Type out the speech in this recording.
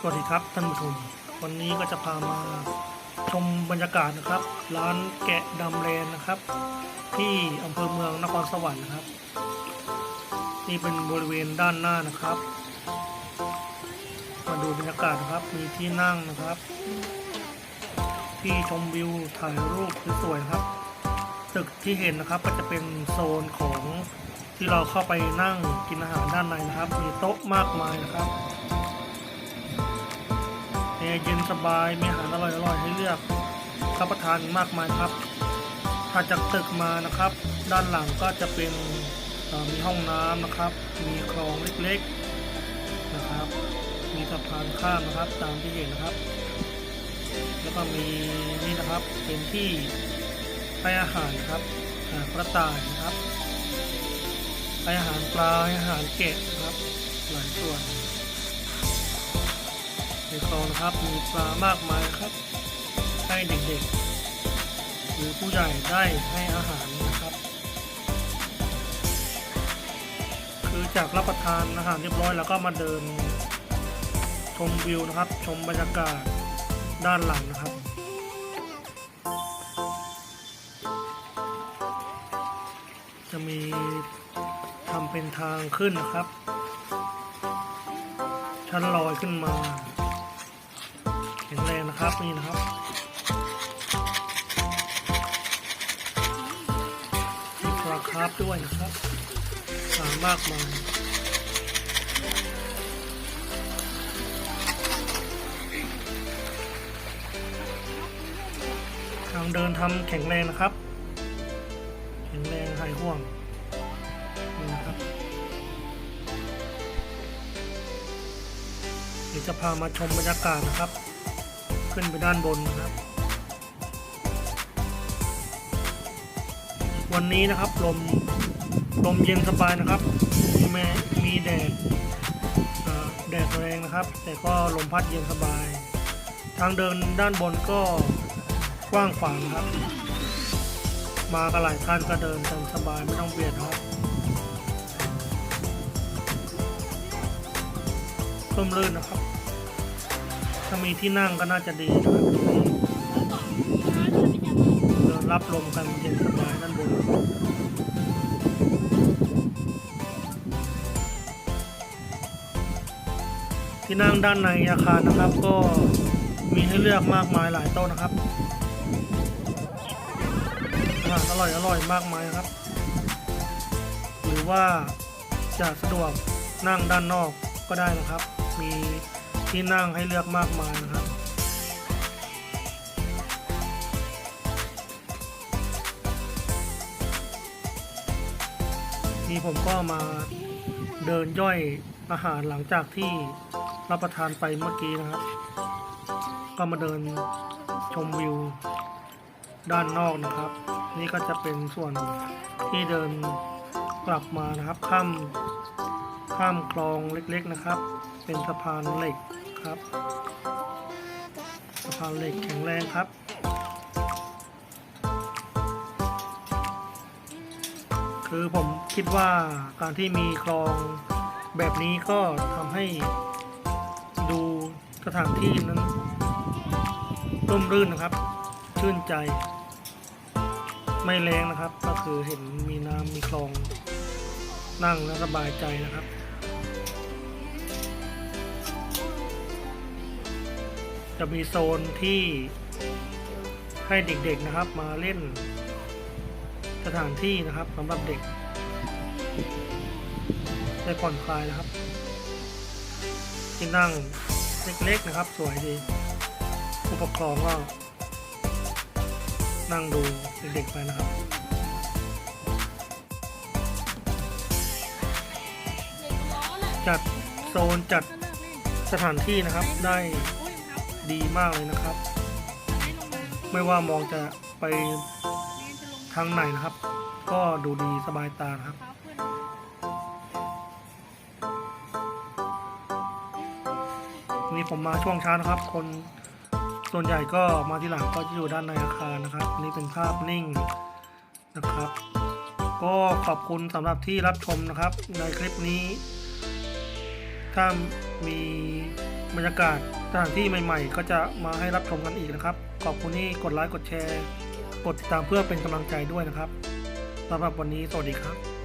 สวัสดีครับท่านผู้ชม วันนี้ก็จะพามาชมบรรยากาศนะครับ ร้านแกะดำแลนนะครับ ที่อำเภอเมืองนครสวรรค์นะครับ นี่เป็นบริเวณด้านหน้านะครับ มาดูบรรยากาศนะครับมีที่นั่งนะครับ ที่ชมวิวถ่ายรูปสวยๆนะครับตึกที่เห็นนะครับก็จะเป็นโซนของที่เราเข้าไปนั่งกินอาหารด้านในนะครับ มีโต๊ะมากมายนะครับ อร์เย็นสบาย มีอาหารอร่อยๆให้เลือกรับประทานมากมายครับถ้าจากตึกมานะครับ ด้านหลังก็จะเป็นมีห้องน้ำนะครับ มีคลองเล็กๆนะครับ มีสะพานข้ามนะครับตามที่เห็นนะครับ แล้วก็มีนี่นะครับเป็นที่ให้อาหารครับอ่ากระต่ายนะครับให้อาหารปลาให้อาหารเกะครับหลายส่วน ในคลองนะครับมีปลามากมายครับ ให้เด็กๆ หรือผู้ใหญ่ได้ให้อาหารนะครับ คือจากรับประทานอาหารเรียบร้อยแล้วก็มาเดินชมวิวนะครับ ชมบรรยากาศด้านหลังนะครับจะมีทำเป็นทางขึ้นนะครับ ชั้นลอยขึ้นมา แข็งแรงนะครับนี่นะครับมีปลาคาร์ฟด้วยนะครับปลามากมายทางเดินทำแข็งแรงนะครับ แข็งแรงหายห่วงนี่นะครับเดี๋ยวจะพามาชมบรรยากาศนะครับ ขึ้นไปด้านบนนะครับ วันนี้นะครับลมลมเย็นสบายนะครับแม้มีแดดแดดแรงนะครับ แต่ก็ลมพัดเย็นสบาย ทางเดินด้านบนก็กว้างขวางครับ มากันหลายท่านก็เดินกันสบายไม่ต้องเบียดครับร่มรื่นนะครับ ถ้ามีที่นั่งก็น่าจะดีนะครับรับลมกันเย็นสบายด้านบนที่นั่งด้านในอาคารนะครับ ก็มีให้เลือกมากมายหลายโต๊ะนะครับอาหารอร่อยอร่อยมากมายครับ หรือว่าจะสะดวกนั่งด้านนอกก็ได้นะครับ มี ที่นั่งให้เลือกมากมายนะครับ นี่ผมก็มาเดินย่อยอาหารหลังจากที่รับประทานไปเมื่อกี้นะครับ ก็มาเดินชมวิวด้านนอกนะครับ นี่ก็จะเป็นส่วนที่เดินกลับมานะครับข้ามข้ามคลองเล็กๆนะครับ เป็นสะพานเหล็ก ครับสะพานเหล็กแข็งแรงครับ คือผมคิดว่าการที่มีคลองแบบนี้ก็ทำให้ดูสถานที่นั้นร่มรื่นนะครับ ชื่นใจ ไม่แรงนะครับ ก็คือเห็นมีน้ำมีคลองนั่งแล้วสบายใจนะครับ จะมีโซนที่ให้เด็กๆนะครับมาเล่นสถานที่นะครับสำหรับเด็กได้ผ่อนคลายนะครับ ที่นั่งเล็กๆนะครับ สวยดีผู้ปกครองก็ นั่งดูเด็กๆไปนะครับจัดโซนจัดสถานที่นะครับได้ ดีมากเลยนะครับ ไม่ว่ามองจะไปทางไหนนะครับ ก็ดูดีสบายตาครับนี่ผมมาช่วงเช้านะครับ คนส่วนใหญ่ก็มาที่หลังก็จะอยู่ด้านในอาคารนะครับ นี่เป็นภาพนิ่งนะครับ ก็ขอบคุณสำหรับที่รับชมนะครับ ในคลิปนี้ ถ้ามี บรรยากาศสถานที่ใหม่ๆ ก็จะมาให้รับชมกันอีกนะครับ ขอบคุณที่กดไลค์กดแชร์ กดติดตามเพื่อเป็นกำลังใจด้วยนะครับสำหรับวันนี้สวัสดีครับ